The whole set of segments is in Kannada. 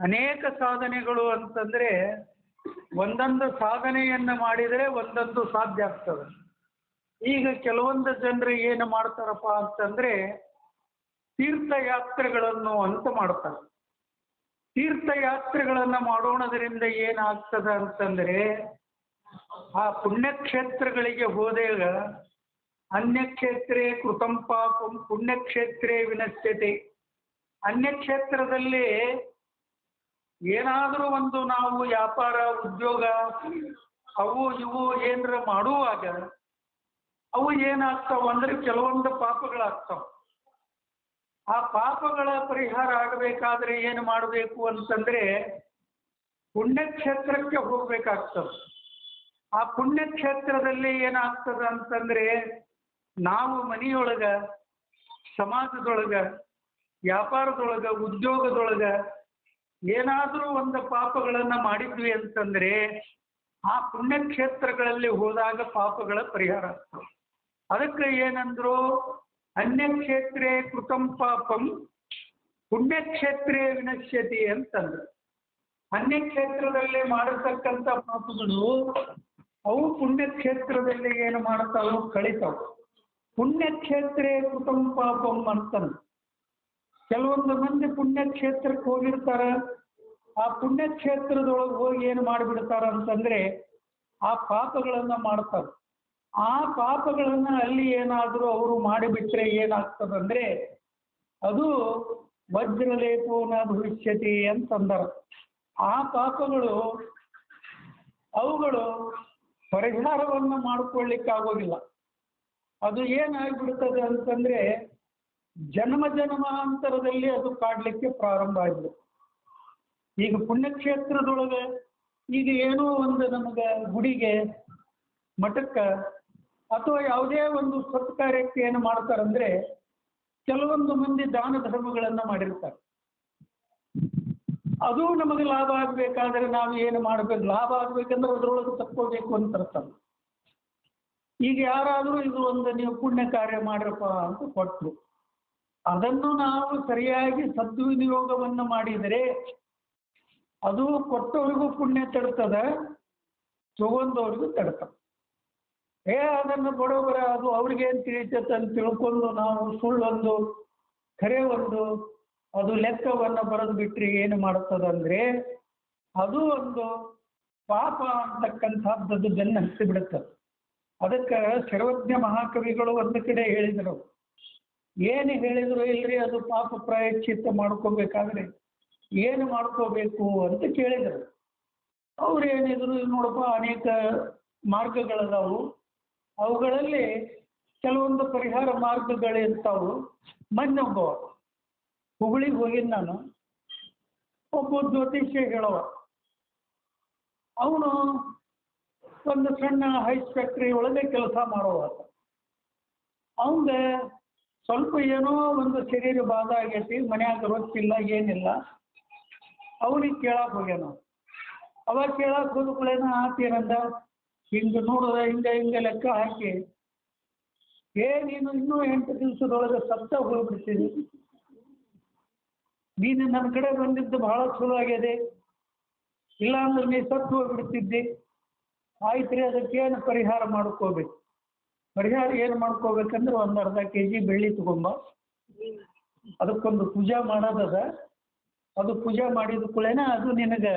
ಅನೇಕ ಸಾಧನೆಗಳು ಅಂತಂದ್ರೆ ಒಂದೊಂದು ಸಾಧನೆಯನ್ನು ಮಾಡಿದರೆ ಒಂದೊಂದು ಸಾಧ್ಯ ಆಗ್ತದೆ. ಈಗ ಕೆಲವೊಂದು ಜನರು ಏನು ಮಾಡ್ತಾರಪ್ಪ ಅಂತಂದ್ರೆ ತೀರ್ಥಯಾತ್ರೆಗಳನ್ನು ಅಂತ ಮಾಡ್ತಾರೆ. ತೀರ್ಥಯಾತ್ರೆಗಳನ್ನು ಮಾಡೋಣದ್ರಿಂದ ಏನಾಗ್ತದೆ ಅಂತಂದ್ರೆ ಆ ಪುಣ್ಯಕ್ಷೇತ್ರಗಳಿಗೆ ಹೋದಾಗ ಅನ್ಯಕ್ಷೇತ್ರೇ ಕೃತಂ ಪಾಪಂ ಪುಣ್ಯಕ್ಷೇತ್ರೇ ವಿನಶ್ಯತೆ. ಅನ್ಯಕ್ಷೇತ್ರದಲ್ಲಿ ಏನಾದರೂ ಒಂದು ನಾವು ವ್ಯಾಪಾರ, ಉದ್ಯೋಗ, ಅವು ಇವು ಏನರ ಮಾಡುವಾಗ ಅವು ಏನಾಗ್ತಾವ ಅಂದ್ರೆ ಕೆಲವೊಂದು ಪಾಪಗಳಾಗ್ತಾವ. ಆ ಪಾಪಗಳ ಪರಿಹಾರ ಆಗಬೇಕಾದ್ರೆ ಏನು ಮಾಡಬೇಕು ಅಂತಂದ್ರೆ ಪುಣ್ಯಕ್ಷೇತ್ರಕ್ಕೆ ಹೋಗಬೇಕಾಗ್ತದೆ. ಆ ಪುಣ್ಯಕ್ಷೇತ್ರದಲ್ಲಿ ಏನಾಗ್ತದೆ ಅಂತಂದ್ರೆ ನಾವು ಮನೆಯೊಳಗ, ಸಮಾಜದೊಳಗ, ವ್ಯಾಪಾರದೊಳಗ, ಉದ್ಯೋಗದೊಳಗ ಏನಾದರೂ ಒಂದು ಪಾಪಗಳನ್ನು ಮಾಡಿದ್ವಿ ಅಂತಂದ್ರೆ ಆ ಪುಣ್ಯಕ್ಷೇತ್ರಗಳಲ್ಲಿ ಹೋದಾಗ ಪಾಪಗಳ ಪರಿಹಾರ ಆಗ್ತವೆ ಅದಕ್ಕೆ ಏನಂದ್ರು ಅನ್ಯಕ್ಷೇತ್ರೇ ಕೃತಂ ಪಾಪಂ, ಪುಣ್ಯಕ್ಷೇತ್ರೇ ವಿನಶ್ಯತಿ ಅಂತಂದ್ರು. ಅನ್ಯಕ್ಷೇತ್ರದಲ್ಲಿ ಮಾಡತಕ್ಕಂಥ ಪಾಪಗಳು ಅವು ಪುಣ್ಯಕ್ಷೇತ್ರದಲ್ಲಿ ಏನು ಮಾಡ್ತಾವು ಕಳಿತಾವು. ಪುಣ್ಯಕ್ಷೇತ್ರೇ ಕೃತಂ ಪಾಪಂ ಅಂತಂದು ಕೆಲವೊಂದು ಮಂದಿ ಪುಣ್ಯಕ್ಷೇತ್ರಕ್ಕೆ ಹೋಗಿರ್ತಾರೆ. ಆ ಪುಣ್ಯಕ್ಷೇತ್ರದೊಳಗೆ ಹೋಗಿ ಏನು ಮಾಡಿಬಿಡ್ತಾರ ಅಂತಂದರೆ ಆ ಪಾಪಗಳನ್ನು ಮಾಡ್ತಾರೆ. ಆ ಪಾಪಗಳನ್ನು ಅಲ್ಲಿ ಏನಾದರೂ ಅವರು ಮಾಡಿಬಿಟ್ರೆ ಏನಾಗ್ತದಂದ್ರೆ ಅದು ವಜ್ರಲೇಪೋನ ಭವಿಷ್ಯತಿ ಅಂತಂದಾರ. ಆ ಪಾಪಗಳು ಅವುಗಳು ಪರಿಹಾರವನ್ನು ಮಾಡಿಕೊಳ್ಳಿಕ್ಕಾಗೋದಿಲ್ಲ ಅದು ಏನಾಗ್ಬಿಡ್ತದೆ ಅಂತಂದ್ರೆ ಜನ್ಮ ಜನ್ಮಾಂತರದಲ್ಲಿ ಅದು ಕಾಡ್ಲಿಕ್ಕೆ ಪ್ರಾರಂಭ ಆಗಿದೆ. ಈಗ ಪುಣ್ಯಕ್ಷೇತ್ರದೊಳಗೆ ಈಗ ಏನೋ ಒಂದು ನಮಗೆ ಗುಡಿಗೆ, ಮಠಕ್ಕೆ ಅಥವಾ ಯಾವುದೇ ಒಂದು ಸತ್ಕಾರ್ಯಕ್ಕೆ ಏನು ಮಾಡ್ತಾರಂದ್ರೆ ಕೆಲವೊಂದು ಮಂದಿ ದಾನ ಧರ್ಮಗಳನ್ನು ಮಾಡಿರ್ತಾರೆ. ಅದು ನಮಗೆ ಲಾಭ ಆಗಬೇಕಾದ್ರೆ ನಾವು ಏನು ಮಾಡಬೇಕು? ಲಾಭ ಆಗಬೇಕಂದ್ರೆ ಅದರೊಳಗೆ ತಕ್ಕೋಬೇಕು ಅಂತ ಅರ್ಥ. ಈಗ ಯಾರಾದರೂ ಇದು ಒಂದು ನೀವು ಪುಣ್ಯ ಕಾರ್ಯ ಮಾಡ್ರಪ್ಪ ಅಂತ ಕೊಟ್ಟರು ಅದನ್ನು ನಾವು ಸರಿಯಾಗಿ ಸದ್ವಿನಿಯೋಗವನ್ನು ಮಾಡಿದರೆ ಅದು ಕೊಟ್ಟವರಿಗೂ ಪುಣ್ಯ ತಡ್ತದೆ ತಗೊಂಡವ್ರಿಗೂ ತಡ್ತದೆ ಏ, ಅದನ್ನು ಬಡವರ, ಅದು ಅವ್ರಿಗೇನು ತಿಳಿತೈತೆ ಅಂತ ತಿಳ್ಕೊಂಡು ನಾವು ಸುಳ್ಳೊಂದು ಕರೆ ಒಂದು ಅದು ಲೆಕ್ಕವನ್ನು ಬರೆದು ಬಿಟ್ರಿ ಏನು ಮಾಡುತ್ತದಂದ್ರೆ ಅದು ಒಂದು ಪಾಪ ಅಂತಕ್ಕಂಥದ್ದು ಬೆನ್ನು ಹತ್ತಿ ಅದಕ್ಕೆ ಸರ್ವಜ್ಞ ಮಹಾಕವಿಗಳು ಒಂದು ಕಡೆ ಹೇಳಿದರು. ಏನು ಹೇಳಿದ್ರು ಇಲ್ರಿ, ಅದು ಪಾಪ ಪ್ರಾಯಶ್ಚಿತ್ತ ಮಾಡ್ಕೋಬೇಕಾದ್ರೆ ಏನು ಮಾಡ್ಕೋಬೇಕು ಅಂತ ಕೇಳಿದರು. ಅವ್ರು ಏನಿದ್ರು ನೋಡಪ್ಪ, ಅನೇಕ ಮಾರ್ಗಗಳದಾವು. ಅವುಗಳಲ್ಲಿ ಕೆಲವೊಂದು ಪರಿಹಾರ ಮಾರ್ಗಗಳಿರ್ತಾವು. ಮೊನ್ನೆ ಒಬ್ಬ ಹುಬ್ಳಿಗೆ ಹೋಗಿದ್ದು ನಾನು. ಒಬ್ಬ ಜ್ಯೋತಿಷ್ಯ ಹೇಳವ ಅವನು ಒಂದು ಸಣ್ಣ ಹೈಸ್ ಫ್ಯಾಕ್ಟ್ರಿ ಒಳಗೆ ಕೆಲಸ ಮಾಡೋವ ಅವಂಗೆ ಸ್ವಲ್ಪ ಏನೋ ಒಂದು ಶರೀರ ಬಾಧ ಆಗೈತಿ, ಮನ್ಯಾಗ ರೊಕ್ಕಿಲ್ಲ ಏನಿಲ್ಲ. ಅವನಿಗೆ ಕೇಳಕ್ಕೆ ಹೋಗ್ಯಾನ ಅವಾಗ ಕೇಳಕ್ಕೆ ಹೋದ ಕೂಡಲೇನ ಹಿಂಗೆ ನೋಡಿದ, ಹಿಂಗೆ ಹಿಂಗೆ ಲೆಕ್ಕ ಹಾಕಿ. ಏ, ನೀನು ಇನ್ನೂ ಎಂಟು ದಿವಸದೊಳಗೆ ಸತ್ತ ಹೋಗ್ಬಿಡ್ತೀನಿ. ನೀನು ನನ್ನ ಕಡೆ ಬಂದಿದ್ದು ಬಹಳ ಚಲೋ ಆಗ್ಯದೆ. ಇಲ್ಲಾಂದ್ರೆ ನೀ ಸತ್ತು ಹೋಗ್ಬಿಡ್ತಿದ್ದೆ. ಆಯ್ತು ರೀ ಅದಕ್ಕೇನು ಪರಿಹಾರ ಮಾಡ್ಕೋಬೇಕು? ಪರಿಹಾರ ಏನು ಮಾಡ್ಕೋಬೇಕಂದ್ರೆ ಒಂದು ಅರ್ಧ ಕೆ ಜಿ ಬೆಳ್ಳಿ ತಗೊಂಬ. ಅದಕ್ಕೊಂದು ಪೂಜಾ ಮಾಡೋದದ ಅದು. ಪೂಜೆ ಮಾಡಿದ ಕೂಡಲೇನ ಅದು ನಿನಗೆ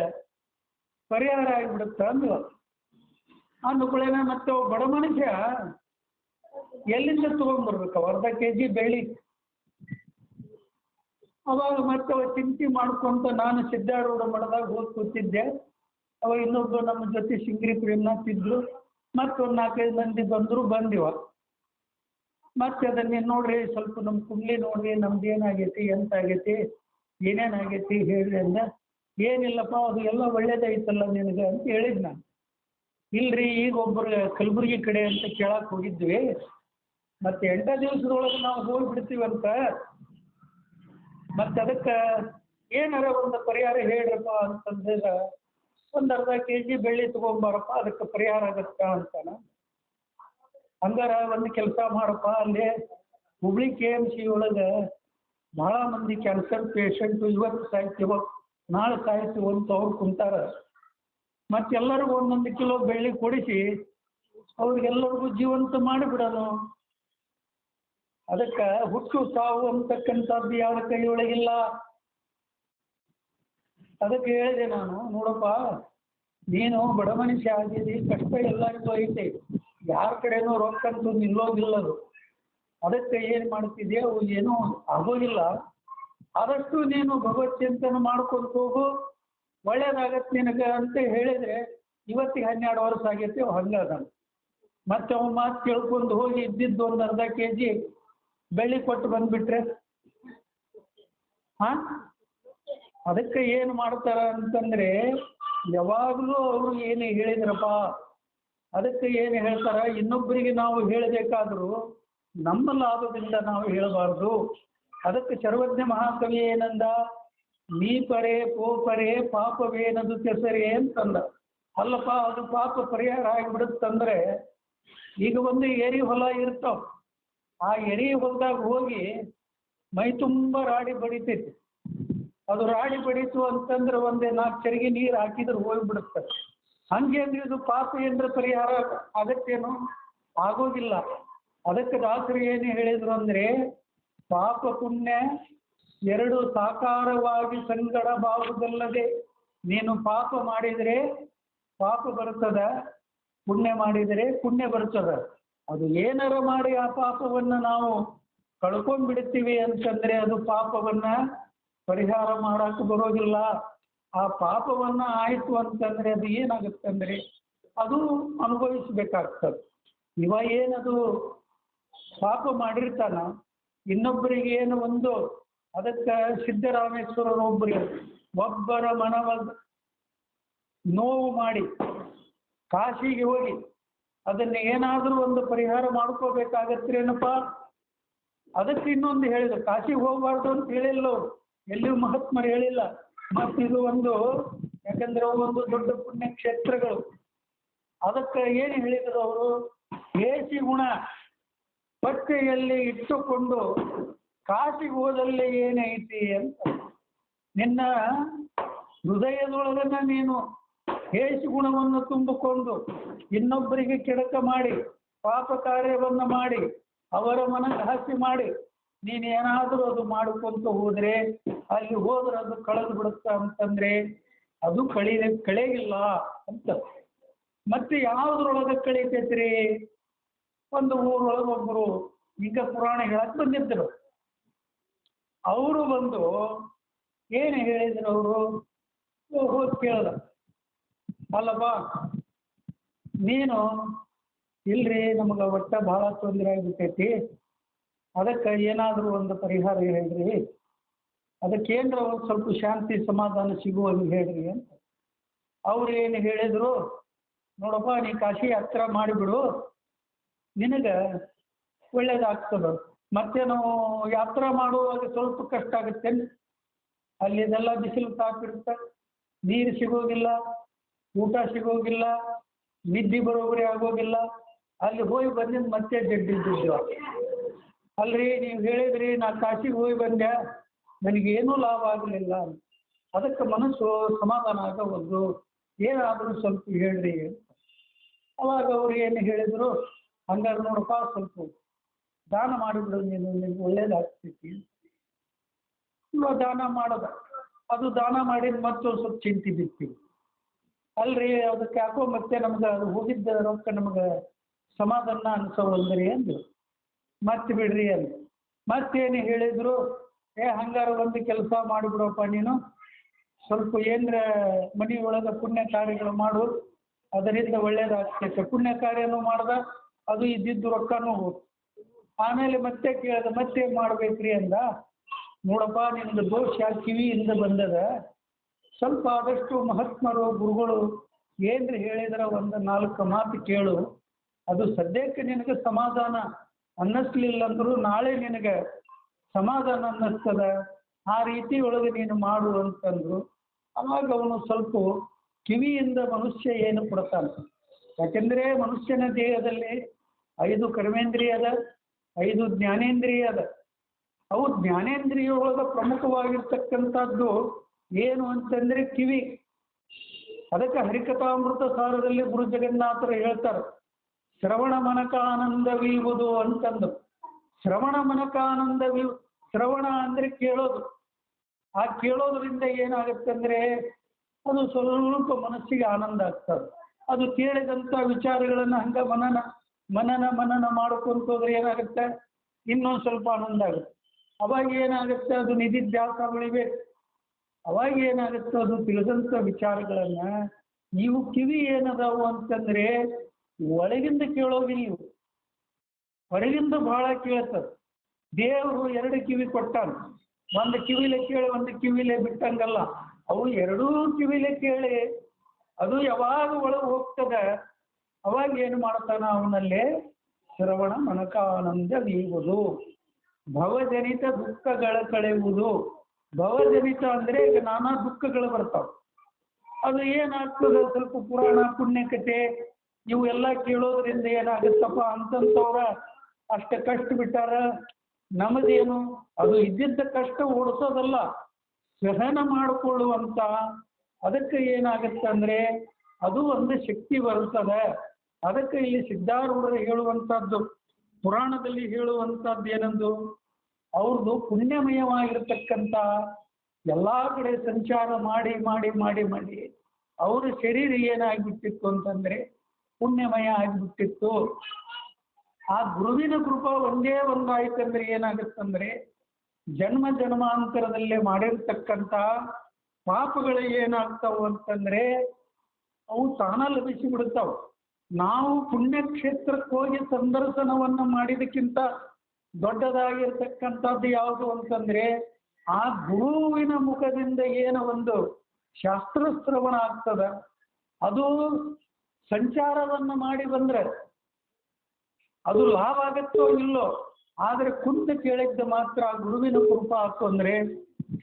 ಪರಿಹಾರ ಆಗಿಬಿಡುತ್ತೆ ಅಂದು ಅಂದ ಕೂಳೆನ ಮತ್ತೆ ಬಡ ಮನುಷ್ಯ ಎಲ್ಲಿಂದ ತೊಗೊಂಡ್ಬರ್ಬೇಕು ಅರ್ಧ ಕೆ ಜಿ ಬೆಳ್ಳಿ. ಅವಾಗ ಮತ್ತೆ ಅವ ಚಿಂತೆ ಮಾಡ್ಕೊಂತ ನಾನು ಸಿದ್ಧಾರೂಢ ಮಠದಾಗ ಹೋಗಿ ಕೂತಿದ್ದೆ. ಅವ ಇನ್ನೊಬ್ಬ ನಮ್ಮ ಜೊತೆ ಸಿಂಗ್ರಿ ಪ್ರೇಮ್ನಾಥ್ ಮತ್ತೊಂದು ನಾಲ್ಕೈದು ಮಂದಿ ಬಂದರು ಬಂದಿವ. ಮತ್ತೆ ಅದನ್ನೇ ನೋಡ್ರಿ ಸ್ವಲ್ಪ ನಮ್ಮ ಕುಂಡ್ಲಿ ನೋಡ್ರಿ, ನಮ್ದು ಏನಾಗೈತಿ ಎಂತ ಆಗೈತಿ ಏನೇನಾಗೈತಿ ಹೇಳ್ರಿ ಅಂದ. ಏನಿಲ್ಲಪ್ಪ, ಅದು ಎಲ್ಲ ಒಳ್ಳೇದೈತಲ್ಲ ನಿನಗೆ ಅಂತ ಹೇಳಿದ್ ನಾನು. ಇಲ್ರಿ, ಈಗ ಒಬ್ಬರು ಕಲಬುರಗಿ ಕಡೆ ಅಂತ ಕೇಳಕ್ಕೆ ಹೋಗಿದ್ವಿ. ಮತ್ತೆ ಎಂಟ ದಿವಸದೊಳಗೆ ನಾವು ಹೋಗ್ಬಿಡ್ತೀವಂತ ಮತ್ತೆ ಅದಕ್ಕೆ ಏನಾರ ಒಂದು ಪರಿಹಾರ ಹೇಳ್ರಪ್ಪ ಅಂತಂದ್ರೆ ಒಂದು ಅರ್ಧ ಕೆ ಜಿ ಬೆಳ್ಳಿ ತಗೊಂಬಾರಪ್ಪ, ಅದಕ್ಕೆ ಪರಿಹಾರ ಆಗತ್ತ ಅಂತಾನ. ಹಂಗಾರ ಒಂದು ಕೆಲಸ ಮಾಡಪ್ಪ, ಅಲ್ಲಿ ಹುಬ್ಳಿ ಕೆ ಎಂ ಸಿ ಒಳಗೆ ಭಾಳ ಮಂದಿ ಕ್ಯಾನ್ಸರ್ ಪೇಷಂಟು ಇವತ್ತು ಸಾಯ್ತು ಇವತ್ತು ನಾಳೆ ಸಾಯಿಸಿ ಅಂತ ಅವ್ರು ಕುಂತಾರ. ಮತ್ತೆಲ್ಲರಿಗೂ ಒಂದೊಂದು ಕಿಲೋ ಬೆಳ್ಳಿ ಕೊಡಿಸಿ ಅವ್ರಿಗೆಲ್ಲರಿಗೂ ಜೀವಂತ ಮಾಡಿಬಿಡೋನು ಅದಕ್ಕೆ ಹುಟ್ಟು ಸಾವು ಅಂತಕ್ಕಂಥದ್ದು ಯಾರ ಕೈಯೊಳಗಿಲ್ಲ. ಅದಕ್ಕೆ ಹೇಳಿದೆ ನಾನು, ನೋಡಪ್ಪ, ನೀನು ಬಡ ಮನುಷ್ಯ ಆಗಿದ್ದಿ, ಕಷ್ಟ ಎಲ್ಲರಿಗೂ ಐತೆ. ಯಾರ ಕಡೆನೂ ರೊಕ್ಕ ನಿಲ್ಲೋದಿಲ್ಲ ಅದು ಅದಕ್ಕೆ ಏನು ಮಾಡ್ತಿದ್ಯಾ, ಅವು ಏನೂ ಆಗೋದಿಲ್ಲ ಆದಷ್ಟು ನೀನು ಭಗವತ್ ಚಿಂತನೆ ಮಾಡ್ಕೊಂಡು ಹೋಗು. ಒಳ್ಳೇದಾಗತ್ತೆ ನಿನಗೆ ಅಂತ ಹೇಳಿದ್ರೆ, ಇವತ್ತಿಗೆ ಹನ್ನೆರಡು ವರ್ಷ ಆಗೈತೆ ಹಂಗದ ಮತ್ತೆ ಅವ ಮಾತು ಕೇಳ್ಕೊಂಡು ಹೋಗಿ ಇದ್ದಿದ್ದು ಒಂದು ಅರ್ಧ ಕೆ ಜಿ ಬೆಳ್ಳಿ ಕೊಟ್ಟು ಬಂದ್ಬಿಟ್ರೆ, ಹಾ? ಅದಕ್ಕೆ ಏನು ಮಾಡ್ತಾರ ಅಂತಂದ್ರೆ ಯಾವಾಗಲೂ ಅವರು ಏನು ಹೇಳಿದ್ರಪ್ಪ, ಅದಕ್ಕೆ ಏನು ಹೇಳ್ತಾರ ಇನ್ನೊಬ್ಬರಿಗೆ ನಾವು ಹೇಳಬೇಕಾದ್ರೂ ನಮ್ಮ ಲಾಭದಿಂದ ನಾವು ಹೇಳಬಾರ್ದು. ಅದಕ್ಕೆ ಸರ್ವಜ್ಞ ಮಹಾಕವಿ ಏನಂದ, ನೀ ಪರೆ ಪೋ ಪಾಪವೇನದು ಕೆಸರಿ ಅಂತಂದ. ಅಲ್ಲಪ್ಪ, ಅದು ಪಾಪ ಪರಿಹಾರ ಆಗಿಬಿಡುತ್ತಂದ್ರೆ ಈಗ ಒಂದು ಏರಿ ಹೊಲ ಇರ್ತಾವ. ಆ ಎರಿ ಹೊಲದಾಗ ಹೋಗಿ ಮೈ ತುಂಬ ರಾಡಿ ಬಡಿತೈತಿ. ಅದು ರಾಡಿ ಬಡಿತು ಅಂತಂದ್ರೆ ಒಂದೇ ನಾಲ್ಕು ಚರಿಗೆ ನೀರು ಹಾಕಿದ್ರೆ ಹೋಗ್ಬಿಡುತ್ತೆ. ಅಂದ್ರೆ ಇದು ಪಾಪ ಏನ್ರ ಪರಿಹಾರ ಆಗತ್ತೇನು? ಆಗೋದಿಲ್ಲ. ಅದಕ್ಕೆ ದಾಸರು ಏನು ಹೇಳಿದ್ರು ಅಂದ್ರೆ, ಪಾಪ ಪುಣ್ಯ ಎರಡು ಸಾಕಾರವಾಗಿ ಸಂಗಡ ಬಾವುದಲ್ಲದೆ ನೀನು ಪಾಪ ಮಾಡಿದರೆ ಪಾಪ ಬರುತ್ತದ ಪುಣ್ಯ ಮಾಡಿದರೆ ಪುಣ್ಯ ಬರುತ್ತದ ಅದು ಏನಾರ ಮಾಡಿ ಆ ಪಾಪವನ್ನು ನಾವು ಕಳ್ಕೊಂಡ್ಬಿಡ್ತೀವಿ ಅಂತಂದ್ರೆ ಅದು ಪಾಪವನ್ನ ಪರಿಹಾರ ಮಾಡಕ್ಕೆ ಬರೋದಿಲ್ಲ. ಆ ಪಾಪವನ್ನ ಆಯ್ತು ಅಂತಂದ್ರೆ ಅದು ಏನಾಗುತ್ತೆ ಅದು ಅನುಭವಿಸ್ಬೇಕಾಗ್ತದೆ. ಇವ ಏನದು ಪಾಪ ಮಾಡಿರ್ತಾನ, ಇನ್ನೊಬ್ಬರಿಗೆ ಏನು ಒಂದು ಅದಕ್ಕೆ ಸಿದ್ದರಾಮೇಶ್ವರರು ಒಬ್ಬರು ಒಬ್ಬರ ಮನವ ನೋವು ಮಾಡಿ ಕಾಶಿಗೆ ಹೋಗಿ ಅದನ್ನ ಏನಾದರೂ ಒಂದು ಪರಿಹಾರ ಮಾಡ್ಕೋಬೇಕಾಗತ್ತೇನಪ್ಪ ಅದಕ್ಕೆ ಇನ್ನೊಂದು ಹೇಳಿದ್ರು. ಕಾಶಿಗೆ ಹೋಗಬಾರ್ದು ಅಂತ ಹೇಳಿಲ್ಲ ಅವ್ರು. ಎಲ್ಲಿಯೂ ಮಹಾತ್ಮರು ಹೇಳಿಲ್ಲ. ಮತ್ತು ಇದು ಒಂದು ಯಾಕಂದ್ರೆ ಒಂದು ದೊಡ್ಡ ಪುಣ್ಯ ಕ್ಷೇತ್ರಗಳು. ಅದಕ್ಕೆ ಏನು ಹೇಳಿದರು ಅವರು? ಏಸಿ ಗುಣ. ಬಟ್ಟೆಯಲ್ಲಿ ಇಟ್ಟುಕೊಂಡು ಕಾಶಿಗೆ ಹೋದಲ್ಲಿ ಏನೈತಿ ಅಂತ. ನಿನ್ನ ಹೃದಯದೊಳಗನ್ನ ನೀನು ಹೇಸಿ ಗುಣವನ್ನು ತುಂಬಿಕೊಂಡು ಇನ್ನೊಬ್ಬರಿಗೆ ಕೆಡಕ ಮಾಡಿ, ಪಾಪ ಕಾರ್ಯವನ್ನು ಮಾಡಿ, ಅವರ ಮನಘಾಸಿ ಮಾಡಿ ನೀನು ಏನಾದರೂ ಅದು ಮಾಡಿಕೊಂತ ಹೋದ್ರೆ, ಅಲ್ಲಿ ಹೋದ್ರೆ ಅದು ಕಳೆದು ಬಿಡುತ್ತ ಅಂತಂದ್ರೆ, ಅದು ಕಳಿ ಕಳೆಗಿಲ್ಲ ಅಂತ. ಮತ್ತೆ ಯಾವುದ್ರೊಳಗೆ ಕಳೀತೈತ್ರಿ? ಒಂದು ಊರೊಳಗೆ ಒಬ್ಬರು ಈಗ ಪುರಾಣ ಹೇಳಕ್ ಬಂದಿದ್ದರು. ಅವರು ಬಂದು ಏನು ಹೇಳಿದ್ರು ಅವರು? ಹೋಗಿ ಕೇಳ್ದ. ಅಲ್ಲಪ್ಪ, ನೀನು ಇಲ್ರಿ, ನಮಗೆ ಒಟ್ಟ ಭಾಳ ತೊಂದರೆ ಆಗ್ಬಿಟ್ಟೈತಿ. ಅದಕ್ಕೆ ಏನಾದರೂ ಒಂದು ಪರಿಹಾರ ಹೇಳ್ರಿ. ಅದಕ್ಕೆ ಏನರ ಒಂದು ಸ್ವಲ್ಪ ಶಾಂತಿ ಸಮಾಧಾನ ಸಿಗುವಂಗೆ ಹೇಳ್ರಿ ಅಂತ. ಅವ್ರು ಏನು ಹೇಳಿದ್ರು, ನೋಡಪ್ಪ, ನೀ ಕಾಶಿ ಯಾತ್ರೆ ಮಾಡಿಬಿಡು. ನಿನಗೆ ಒಳ್ಳೇದಾಗ್ತದೆ. ಮತ್ತೆ ನಾವು ಯಾತ್ರೆ ಮಾಡುವಾಗ ಸ್ವಲ್ಪ ಕಷ್ಟ ಆಗುತ್ತೆ. ಅಲ್ಲಿದೆಲ್ಲ ಬಿಸಿಲು ತಾಪಿರುತ್ತೆ. ನೀರು ಸಿಗೋಗಿಲ್ಲ ಊಟ ಸಿಗೋಗಿಲ್ಲ ನಿದ್ದೆ ಬರೋಬ್ಬರಿ ಆಗೋಗಿಲ್ಲ ಅಲ್ಲಿ ಹೋಗಿ ಬಂದಿದ್ದು ಮತ್ತೆ ಅಲ್ರಿ, ನೀವು ಹೇಳಿದ್ರಿ, ನಾ ಕಾಶಿಗೆ ಹೋಗಿ ಬಂದೆ ನನಗೇನು ಲಾಭ ಆಗಲಿಲ್ಲ. ಅದಕ್ಕೆ ಮನಸ್ಸು ಸಮಾಧಾನ ಒಂದು ಏನಾದರೂ ಸ್ವಲ್ಪ ಹೇಳ್ರಿ. ಅವಾಗ ಅವ್ರು ಏನು ಹೇಳಿದರು, ಹಂಗಾರೆ ನೋಡಪ್ಪ, ಸ್ವಲ್ಪ ದಾನ ಮಾಡಿಬಿಡು ನೀನು ನಿಮ್ಗೆ ಒಳ್ಳೇದಾಗ್ತೈತಿ ಇವಾಗ ದಾನ ಮಾಡೋದ. ಅದು ದಾನ ಮಾಡಿದ ಮತ್ತೊಂದು ಸ್ವಲ್ಪ ಚಿಂತೆ ಬಿತ್ತಿ. ಅಲ್ರಿ, ಅದಕ್ಕೆ ಯಾಕೋ ಮತ್ತೆ ನಮ್ಗೆ ಅದು ಹೋಗಿದ್ದ ರೊಕ್ಕ ನಮ್ಗೆ ಸಮಾಧಾನ ಅನ್ಸೋವಲ್ದ್ರಿ ಅಂದ್ರು. ಮತ್ತೆ ಬಿಡ್ರಿ ಅಂತ. ಮತ್ತೇನು ಹೇಳಿದ್ರು, ಏ, ಹಂಗಾರ ಒಂದು ಕೆಲಸ ಮಾಡಿಬಿಡಪ್ಪ ನೀನು. ಸ್ವಲ್ಪ ಏನ್ರ ಮನೆ ಒಳಗೆ ಪುಣ್ಯ ಕಾರ್ಯಗಳು ಮಾಡು. ಅದರಿಂದ ಒಳ್ಳೇದಾಗ್ತೈತೆ. ಪುಣ್ಯ ಕಾರ್ಯನೂ ಮಾಡ್ದ, ಅದು ಇದ್ದಿದ್ದು ರೊಕ್ಕನೂ ಹೋಗ್ತು ಆಮೇಲೆ ಮತ್ತೆ ಕೇಳ್ದ ಮತ್ತೆ ಮಾಡ್ಬೇಕ್ರಿ ಅಂದ. ನೋಡಪ್ಪ, ನಿಮ್ದು ದೋಷ ಕಿವಿಯಿಂದ ಬಂದದ. ಸ್ವಲ್ಪ ಆದಷ್ಟು ಮಹಾತ್ಮರು, ಗುರುಗಳು ಏನ್ರಿ ಹೇಳಿದ್ರ ಒಂದು ನಾಲ್ಕು ಮಾತು ಕೇಳು. ಅದು ಸದ್ಯಕ್ಕೆ ನಿನಗೆ ಸಮಾಧಾನ. ಅನ್ನಿಸ್ಲಿಲ್ಲ ಅಂದ್ರೂ ನಾಳೆ ನಿನಗೆ ಸಮಾಧಾನ ಅನ್ನಿಸ್ತದ. ಆ ರೀತಿ ಒಳಗೆ ನೀನು ಮಾಡು ಅಂತಂದ್ರು. ಅವಾಗ ಅವನು ಸ್ವಲ್ಪ ಕಿವಿಯಿಂದ ಮನುಷ್ಯ ಏನು ಕೊಡ್ತಾನೆ? ಯಾಕೆಂದ್ರೆ ಮನುಷ್ಯನ ದೇಹದಲ್ಲಿ ಐದು ಕರ್ಮೇಂದ್ರಿಯ ಅದ, ಐದು ಜ್ಞಾನೇಂದ್ರಿಯ ಅದ. ಅವು ಜ್ಞಾನೇಂದ್ರಿಯ ಒಳಗೆ ಪ್ರಮುಖವಾಗಿರ್ತಕ್ಕಂಥದ್ದು ಏನು ಅಂತಂದ್ರೆ ಕಿವಿ. ಅದಕ್ಕೆ ಹರಿಕಥಾಮೃತ ಸಾರದಲ್ಲಿ ಗುರು ಜಗನ್ನಾಥರು ಹೇಳ್ತಾರೆ. ಶ್ರವಣ ಮನಕಾನಂದವೀವುದು ಅಂತಂದು. ಶ್ರವಣ ಮನಕಾನಂದವಿ, ಶ್ರವಣ ಅಂದ್ರೆ ಕೇಳೋದು. ಆ ಕೇಳೋದ್ರಿಂದ ಏನಾಗುತ್ತೆ ಅಂದ್ರೆ ಅದು ಸ್ವಲ್ಪ ಮನಸ್ಸಿಗೆ ಆನಂದ ಆಗ್ತದೆ. ಅದು ಕೇಳಿದಂಥ ವಿಚಾರಗಳನ್ನ ಹಂಗ ಮನನ ಮನನ ಮನನ ಹೋದ್ರೆ ಏನಾಗುತ್ತೆ? ಇನ್ನೊಂದು ಸ್ವಲ್ಪ ಆನಂದ ಆಗುತ್ತೆ. ಅವಾಗ ಏನಾಗುತ್ತೆ? ಅದು ನಿಧಿಧ್ಯಾಸ ಬೆಳಿಬೇಕು ಅವಾಗ ಏನಾಗುತ್ತೆ? ಅದು ತಿಳಿದಂಥ ವಿಚಾರಗಳನ್ನ, ನೀವು ಕಿವಿ ಏನದಾವು ಅಂತಂದ್ರೆ ಒಳಗಿಂದ ಕೇಳೋದಿಲ್ಲ ನೀವು. ಹೊರಗಿಂದ ಬಹಳ ಕೇಳ್ತದೆ. ದೇವರು ಎರಡು ಕಿವಿ ಕೊಟ್ಟಾನ. ಒಂದು ಕಿವಿಲೆ ಕೇಳಿ, ಒಂದು ಕಿವಿಲೆ ಬಿಟ್ಟಂಗಲ್ಲ. ಅವು ಎರಡೂ ಕಿವಿಲೆ ಕೇಳಿ, ಅದು ಯಾವಾಗ ಒಳಗೆ ಹೋಗ್ತದ, ಅವಾಗ ಏನು ಮಾಡ್ತಾನ ಅವನಲ್ಲಿ? ಶ್ರವಣ ಮನಕಾನಂದ ನೀಗುವುದು ಭವಜನಿತ ದುಃಖಗಳ ಕಳೆಯುವುದು. ಭವಜನಿತ ಅಂದ್ರೆ ಈಗ ನಾನಾ ದುಃಖಗಳು ಬರ್ತಾವ. ಅದು ಏನಾಗ್ತದೆ? ಸ್ವಲ್ಪ ಪುರಾಣ ಪುಣ್ಯಕತೆ ಇವು ಎಲ್ಲ ಕೇಳೋದ್ರಿಂದ ಏನಾಗುತ್ತಪ್ಪ ಅಂತಂತವ್ರ ಅಷ್ಟು ಕಷ್ಟ ಬಿಟ್ಟಾರ. ನಮದೇನು, ಅದು ಇದ್ದಿದ್ದ ಕಷ್ಟ ಓಡಿಸೋದಲ್ಲ, ಸಹನ ಮಾಡಿಕೊಳ್ಳುವಂತ ಅದಕ್ಕೆ ಏನಾಗುತ್ತೆ ಅಂದ್ರೆ ಅದು ಒಂದು ಶಕ್ತಿ ಬರುತ್ತದೆ. ಅದಕ್ಕೆ ಇಲ್ಲಿ ಸಿದ್ಧಾರೂಢರು ಹೇಳುವಂತಹದ್ದು ಪುರಾಣದಲ್ಲಿ ಹೇಳುವಂತಹದ್ದು ಏನಂದು, ಅವ್ರದ್ದು ಪುಣ್ಯಮಯವಾಗಿರ್ತಕ್ಕಂಥ ಎಲ್ಲಾ ಕಡೆ ಸಂಚಾರ ಮಾಡಿ ಮಾಡಿ ಮಾಡಿ ಮಾಡಿ, ಅವ್ರ ಶರೀರ ಏನಾಗ್ಬಿಟ್ಟಿತ್ತು ಅಂತಂದ್ರೆ ಪುಣ್ಯಮಯ ಆಗಿಬಿಟ್ಟಿತ್ತು. ಆ ಗುರುವಿನ ಕೃಪಾ ಒಂದೇ ಒಂದಾಯ್ತಂದ್ರೆ ಏನಾಗುತ್ತಂದ್ರೆ ಜನ್ಮ ಜನ್ಮಾಂತರದಲ್ಲೇ ಮಾಡಿರ್ತಕ್ಕಂಥ ಪಾಪಗಳು ಏನಾಗ್ತಾವು ಅಂತಂದ್ರೆ ಅವು ತಾನ ಲಭಿಸಿ ಬಿಡುತ್ತಾವು ನಾವು ಪುಣ್ಯಕ್ಷೇತ್ರಕ್ಕೆ ಹೋಗಿ ಸಂದರ್ಶನವನ್ನು ಮಾಡಿದಕ್ಕಿಂತ ದೊಡ್ಡದಾಗಿರ್ತಕ್ಕಂಥದ್ದು ಯಾವುದು ಅಂತಂದ್ರೆ ಆ ಗುರುವಿನ ಮುಖದಿಂದ ಏನು ಒಂದು ಶಾಸ್ತ್ರ ಶಾಸ್ತ್ರಶ್ರವಣ ಆಗ್ತದ. ಅದು ಸಂಚಾರವನ್ನು ಮಾಡಿ ಬಂದ್ರೆ ಅದು ಲಾಭ ಆಗತ್ತೋ ಇಲ್ಲೋ? ಆದ್ರೆ ಕುಂತ ಕೇಳಿದ್ದ ಮಾತ್ರ ಗುರುವಿನ ಕೃಪ ಆಯ್ತು ಅಂದ್ರೆ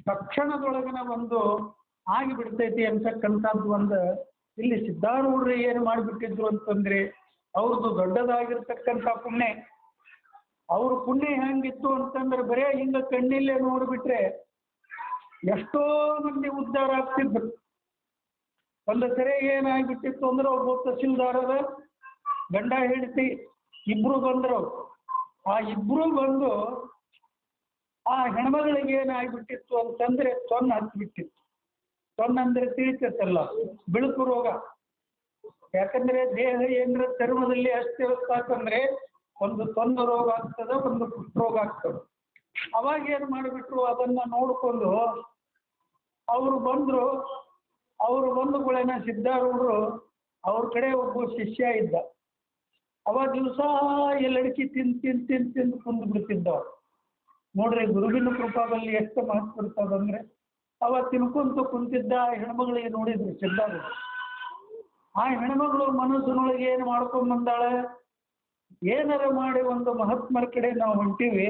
ತಕ್ಷಣದೊಳಗನ ಒಂದು ಆಗಿ ಬಿಡ್ತೈತಿ ಅಂತಕ್ಕಂಥದ್ದು ಒಂದು. ಇಲ್ಲಿ ಸಿದ್ಧಾರೂಢರು ಏನು ಮಾಡಿಬಿಟ್ಟಿದ್ರು ಅಂತಂದ್ರೆ ಅವ್ರದ್ದು ದೊಡ್ಡದಾಗಿರ್ತಕ್ಕಂಥ ಪುಣ್ಯ. ಅವ್ರ ಪುಣ್ಯ ಹೆಂಗಿತ್ತು ಅಂತಂದ್ರೆ ಬರೇ ಹಿಂಗ ಕಣ್ಣಿಲ್ಲೇ ನೋಡ್ಬಿಟ್ರೆ ಎಷ್ಟೋ ಮಂದಿ ಉದ್ಧಾರ ಆಗ್ತಿದ್ರು. ಒಂದು ಸರಿ ಏನಾಗ್ಬಿಟ್ಟಿತ್ತು ಅಂದ್ರೆ ಒಬ್ಬ ತಹಸೀಲ್ದಾರದ ಗಂಡ ಹೆಂಡತಿ ಇಬ್ರು ಬಂದ್ರು. ಆ ಇಬ್ರು ಬಂದು ಆ ಹೆಣ್ಮಗಳಿಗೆ ಏನಾಗ್ಬಿಟ್ಟಿತ್ತು ಅಂತಂದ್ರೆ ತೊನ್ನ ಹತ್ಬಿಟ್ಟಿತ್ತು. ತೊನ್ನ ಅಂದ್ರೆ ತಿಳಿತೈತಲ್ಲ ಬಿಳುಪು ರೋಗ. ಯಾಕಂದ್ರೆ ದೇಹ ಏನ್ರ ಚರ್ಮದಲ್ಲಿ ಅಷ್ಟಿರುತ್ತಂದ್ರೆ ಒಂದು ತೊನ್ನ ರೋಗ ಆಗ್ತದ, ಒಂದು ರೋಗ ಆಗ್ತದೆ. ಅವಾಗ ಏನು ಮಾಡಿಬಿಟ್ರು, ಅದನ್ನ ನೋಡ್ಕೊಂಡು ಅವರು ಬಂದ್ರು. ಅವರು ಬಂದ ಕೂಡ ಸಿದ್ಧಾರೂಢರು ಅವ್ರ ಕಡೆ ಒಬ್ಬ ಶಿಷ್ಯ ಇದ್ದ. ಅವ ದಿವಸ ಎಲ್ಲಡಿಕೆ ತಿಂದು ತಿನ್ ತಿನ್ ತಿನ್ ಕುಂದು ಬಿಡ್ತಿದ್ದವ. ನೋಡ್ರಿ ಗುರುವಿನ ಕೃಪಾದಲ್ಲಿ ಎಷ್ಟು ಮಹತ್ವ ಇರ್ತದಂದ್ರೆ ಅವ ತಿನ್ಕೊಂತ ಕುಂತಿದ್ದ ಹೆಣ್ಮಗಳಿಗೆ ನೋಡಿದ್ರು ಸಿದ್ಧಾರೂಢರು ಆ ಹೆಣ್ಮಗಳು ಮನಸ್ಸಿನೊಳಗೆ ಏನು ಮಾಡ್ಕೊಂಡ್ ಬಂದಾಳೆ? ಏನಾರ ಮಾಡಿ ಒಂದು ಮಹಾತ್ಮರ ಕಡೆ ನಾವು ಹೊಂಟಿವಿ.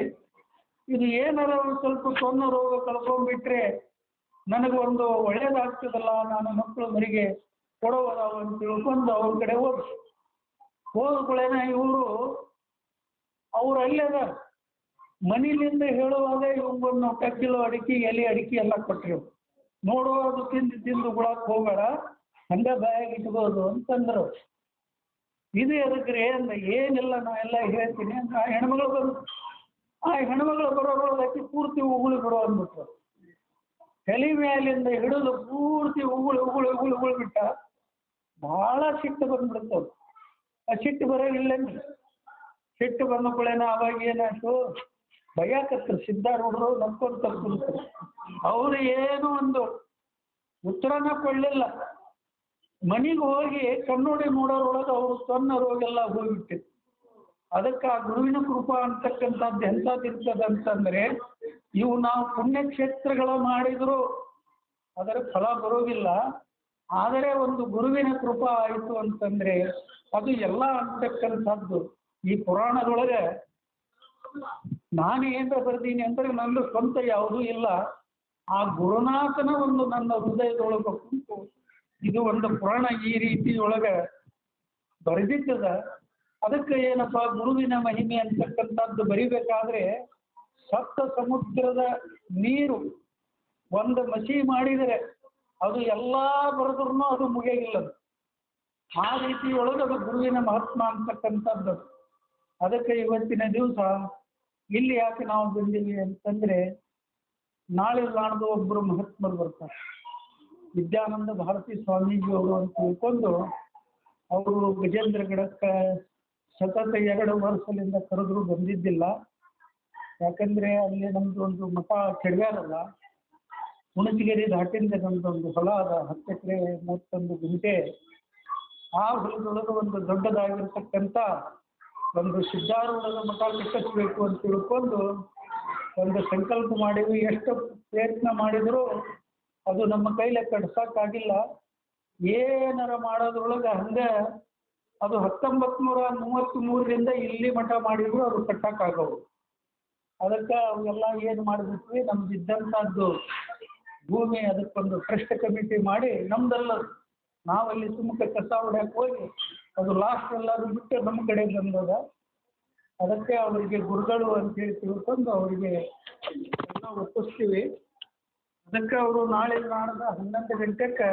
ಇದು ಏನಾರ ಸ್ವಲ್ಪ ಸೊನ್ನ ರೋಗ ಕಳ್ಕೊಂಡ್ಬಿಟ್ರೆ ನನಗೆ ಒಂದು ಒಳ್ಳೇದಾಗ್ತದಲ್ಲ, ನಾನು ಮಕ್ಕಳು ಮರಿಗೆ ಕೊಡೋದ ಅಂತ ತಿಳ್ಕೊಂಡು ಅವ್ರ ಕಡೆ ಹೋದ್. ಹೋದ್ಗಳೇನ ಇವರು, ಅವ್ರು ಅಲ್ಲದ ಮನೆಯಿಂದ ಹೇಳುವಾಗ ಇವಂಗೊಂದು ನಾವು ಅಡಿಕೆ, ಎಲೆ ಅಡಿಕೆ ಎಲ್ಲ ಕೊಟ್ರು. ಅದು ತಿಂದು ತಿಂದು ಗುಳಕ್ ಹೋಗಬೇಡ, ಹಂಗೆ ಬಾಯಾಗಿ ಇಟ್ಬೋದು ಅಂತಂದ್ರು. ಇದು ಎದಕ್ರಿ ಅಂದ, ಏನಿಲ್ಲ, ನಾ ಎಲ್ಲ ಹೇಳ್ತೀನಿ ಅಂತ ಆ ಹೆಣ್ಮಗಳು ಬಂದು, ಆ ಹೆಣ್ಮಗಳು ಬರೋದ್ರೊಳಗೆ ಪೂರ್ತಿ ಉಗುಳಿ ಬಿಡು ಅಂದ್ಬಿಟ್ರು. ತಲೆ ಮೇಲಿಂದ ಹಿಡಿದು ಪೂರ್ತಿ ಉಗುಳು ಉಗುಳು ಉಗುಳು ಉಗುಳು ಬಿಟ್ಟ ಭಾಳ ಸಿಟ್ಟು ಬಂದ್ಬಿಡ್ತವ್ರು ಆ ಸಿಟ್ಟು ಅಂದ್ರೆ ಸಿಟ್ಟು ಬಂದ ಕೂಡೇನ ಅವಾಗ ಏನಾಯ್ತು? ಭಯಕತ್ರು ಸಿದ್ಧಾರೂಢರು ನಕ್ಕೊಂತ ಕುಂತರು ಅವರು ಏನು ಒಂದು ಉತ್ತರನ ಕೊಡಲಿಲ್ಲ. ಮನೆಗೆ ಹೋಗಿ ಕಣ್ಣುಡಿ ನೋಡೋರೊಳಗೆ ಅವರು ಸೊನ್ನ ರೋಗೆಲ್ಲ ಹೋಗಿಬಿಟ್ಟಿತ್ತು. ಅದಕ್ಕೆ ಆ ಗುರುವಿನ ಕೃಪಾ ಅಂತಕ್ಕಂಥದ್ದು ಎಂಥದ್ದಿರ್ತದೆ ಅಂತಂದ್ರೆ ಇವು ನಾವು ಪುಣ್ಯಕ್ಷೇತ್ರಗಳು ಮಾಡಿದ್ರು ಅದರ ಫಲ ಬರೋದಿಲ್ಲ ಆದರೆ ಒಂದು ಗುರುವಿನ ಕೃಪಾ ಆಯಿತು ಅಂತಂದ್ರೆ ಅದು ಎಲ್ಲ ಅಂತಕ್ಕಂಥದ್ದು. ಈ ಪುರಾಣದೊಳಗೆ ನಾನು ಏನ್ರ ಬರ್ದೀನಿ ಅಂದ್ರೆ ನನ್ನ ಸ್ವಂತ ಯಾವುದೂ ಇಲ್ಲ. ಆ ಗುರುನಾಥನ ಒಂದು ನನ್ನ ಹೃದಯದೊಳಗೆ ಕುಂತು ಇದು ಒಂದು ಪುರಾಣ ಈ ರೀತಿಯೊಳಗೆ ಬರೆದಿದ್ದದ. ಅದಕ್ಕೆ ಏನಪ್ಪ ಗುರುವಿನ ಮಹಿಮೆ ಅಂತಕ್ಕಂಥದ್ದು ಬರಿಬೇಕಾದ್ರೆ ಸಪ್ತ ಸಮುದ್ರದ ನೀರು ಒಂದು ಮಸಿ ಮಾಡಿದರೆ ಅದು ಎಲ್ಲ ಬರೆದ್ರೂ ಅದು ಮುಗಿಯಾಗಿಲ್ಲ ಅದು. ಆ ರೀತಿ ಒಳಗೆ ಅದು ಗುರುವಿನ ಮಹಾತ್ಮ ಅಂತಕ್ಕಂಥದ್ದು. ಅದಕ್ಕೆ ಇವತ್ತಿನ ದಿವಸ ಇಲ್ಲಿ ಯಾಕೆ ನಾವು ಬಂದಿವಿ ಅಂತಂದ್ರೆ ನಾಳೆ ನಾಡ್ದು ಒಬ್ಬರು ಮಹಾತ್ಮರು ಬರ್ತಾರೆ. ವಿದ್ಯಾನಂದ ಭಾರತಿ ಸ್ವಾಮೀಜಿ ಅವರು ಅಂತ ತಿಳ್ಕೊಂಡು ಅವರು ಗಜೇಂದ್ರ ಗಿಡಕ್ಕೆ ಸತತ ಎರಡು ವರ್ಷದಿಂದ ಕರೆದ್ರು ಬಂದಿದ್ದಿಲ್ಲ. ಯಾಕಂದ್ರೆ ಅಲ್ಲಿ ನಮ್ದು ಒಂದು ಮಠ ಕೆಡವ್ಯಾರಲ್ಲ ಹುಣಸಗೇರಿ ದಾಟಿಂದ ನಮ್ದು ಒಂದು ಹೊಲ ಅದ, ಹತ್ತು ಎಕರೆ ಮೂವತ್ತೊಂದು ಗುಂಟೆ. ಆ ಹೊಲದೊಳಗೆ ಒಂದು ದೊಡ್ಡದಾಗಿರ್ತಕ್ಕಂಥ ಒಂದು ಸಿದ್ಧಾರೂಢದ ಮಠ ಕಟ್ಟಿಸ್ಬೇಕು ಅಂತ ತಿಳ್ಕೊಂಡು ಒಂದು ಸಂಕಲ್ಪ ಮಾಡೀವಿ. ಎಷ್ಟು ಪ್ರಯತ್ನ ಮಾಡಿದರೂ ಅದು ನಮ್ಮ ಕೈಲಿ ಕಟ್ಸಕ್ಕಾಗಿಲ್ಲ. ಏನಾರ ಮಾಡೋದ್ರೊಳಗೆ ಹಂಗೆ ಅದು ಹತ್ತೊಂಬತ್ತು ನೂರ ಮೂವತ್ತ್ ಮೂರರಿಂದ ಇಲ್ಲಿ ಮಠ ಮಾಡಿದ್ರು, ಅದು ಕಟ್ಟಕ್ಕಾಗವು. ಅದಕ್ಕೆ ಅವೆಲ್ಲ ಏನು ಮಾಡಿಬಿಟ್ವಿ? ನಮ್ದು ಇದ್ದಂಥದ್ದು ಭೂಮಿ ಅದಕ್ಕೊಂದು ಟ್ರಸ್ಟ್ ಕಮಿಟಿ ಮಾಡಿ ನಮ್ದೆಲ್ಲ ನಾವಲ್ಲಿ ಸುಮ್ಮಕ್ಕೆ ಕಸ ಹೊಡ್ಯಕ್ಕೆ ಹೋಗಿ ಅದು ಲಾಸ್ಟ್ ಎಲ್ಲರೂ ಬಿಟ್ಟು ನಮ್ಮ ಕಡೆ ಬಂದದ. ಅದಕ್ಕೆ ಅವರಿಗೆ ಗುರುಗಳು ಅಂತೇಳಿ ತಿಳ್ಕೊಂಡು ಅವರಿಗೆ ಎಲ್ಲ ಒಪ್ಪಿಸ್ತೀವಿ. ಅದಕ್ಕೆ ಅವರು ನಾಳೆ ನಾಡ್ದ ಹನ್ನೊಂದು ಗಂಟೆಗೆ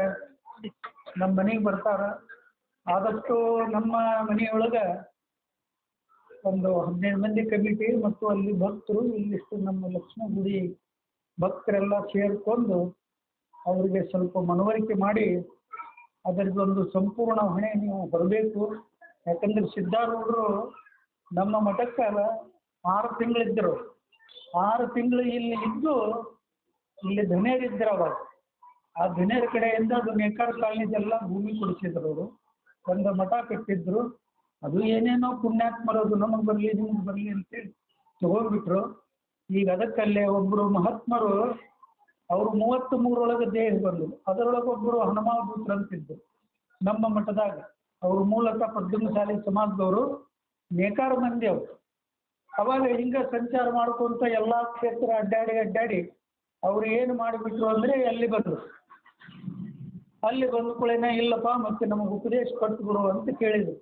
ನಮ್ಮ ಮನೆಗೆ ಬರ್ತಾರ. ಆದಷ್ಟು ನಮ್ಮ ಮನೆಯೊಳಗೆ ಒಂದು ಹದಿನೈದು ಮಂದಿ ಕಮಿಟಿ ಮತ್ತು ಅಲ್ಲಿ ಭಕ್ತರು, ಇಲ್ಲಿಷ್ಟು ನಮ್ಮ ಲಕ್ಷ್ಮಣ ಗುಡಿ ಭಕ್ತರೆಲ್ಲ ಸೇರ್ಕೊಂಡು ಅವರಿಗೆ ಸ್ವಲ್ಪ ಮನವರಿಕೆ ಮಾಡಿ ಅದರದ್ದೊಂದು ಸಂಪೂರ್ಣ ಹೊಣೆ ನೀವು ಬರಬೇಕು. ಯಾಕಂದ್ರೆ ಸಿದ್ಧಾರೂಢರು ನಮ್ಮ ಮಠಕ್ಕೆ ಆರು ತಿಂಗಳಿದ್ದರು ಆರು ತಿಂಗಳು ಇಲ್ಲಿ ಇದ್ದು ಇಲ್ಲಿ ಧನಿಯರಿದ್ರು ಅವಾಗ. ಆ ಧನಿಯರ ಕಡೆಯಿಂದ ಅದು ನೇಕಾರ ಕಾಲನಿದೆಲ್ಲ ಭೂಮಿ ಕೊಡಿಸಿದ್ರು ಅವರು. ಒಂದು ಮಠ ಕಟ್ಟಿದ್ರು. ಅದು ಏನೇನೋ ಪುಣ್ಯಾತ್ಮರು ಅದು ನಮಗೆ ಬರಲಿ, ನಿಮ್ಗೆ ಬರಲಿ ಅಂತೇಳಿ ತಗೊಂಡ್ಬಿಟ್ರು ಈಗ ಅದಕ್ಕಲ್ಲೇ ಒಬ್ಬರು ಮಹಾತ್ಮರು ಅವರು ಮೂವತ್ತ್ ಮೂರೊಳಗೆ ದೇಹ ಬಂದರು. ಅದರೊಳಗೆ ಒಬ್ಬರು ಹನುಮಾವಭೂತ್ರ ಅಂತಿದ್ದರು ನಮ್ಮ ಮಠದಾಗ ಅವರು ಮೂಲತಃ ಪದ್ಮಶಾಲಿ ಸಮಾಜದವರು, ನೇಕಾರ ಮಂದಿ ಅವರು. ಅವಾಗ ಹಿಂಗೆ ಸಂಚಾರ ಮಾಡ್ಕೊಂತ ಎಲ್ಲ ಕ್ಷೇತ್ರ ಅಡ್ಡಾಡಿ ಅಡ್ಡಾಡಿ ಅವ್ರು ಏನು ಮಾಡಿಬಿಟ್ರು ಅಂದರೆ ಅಲ್ಲಿ ಬಂದರು. ಅಲ್ಲಿ ಬಂದ ಕೂಡಲೇ ಇಲ್ಲಪ್ಪ, ಮತ್ತೆ ನಮಗೆ ಉಪದೇಶ ಕೊಟ್ಬಿಡು ಅಂತ ಕೇಳಿದ್ರು.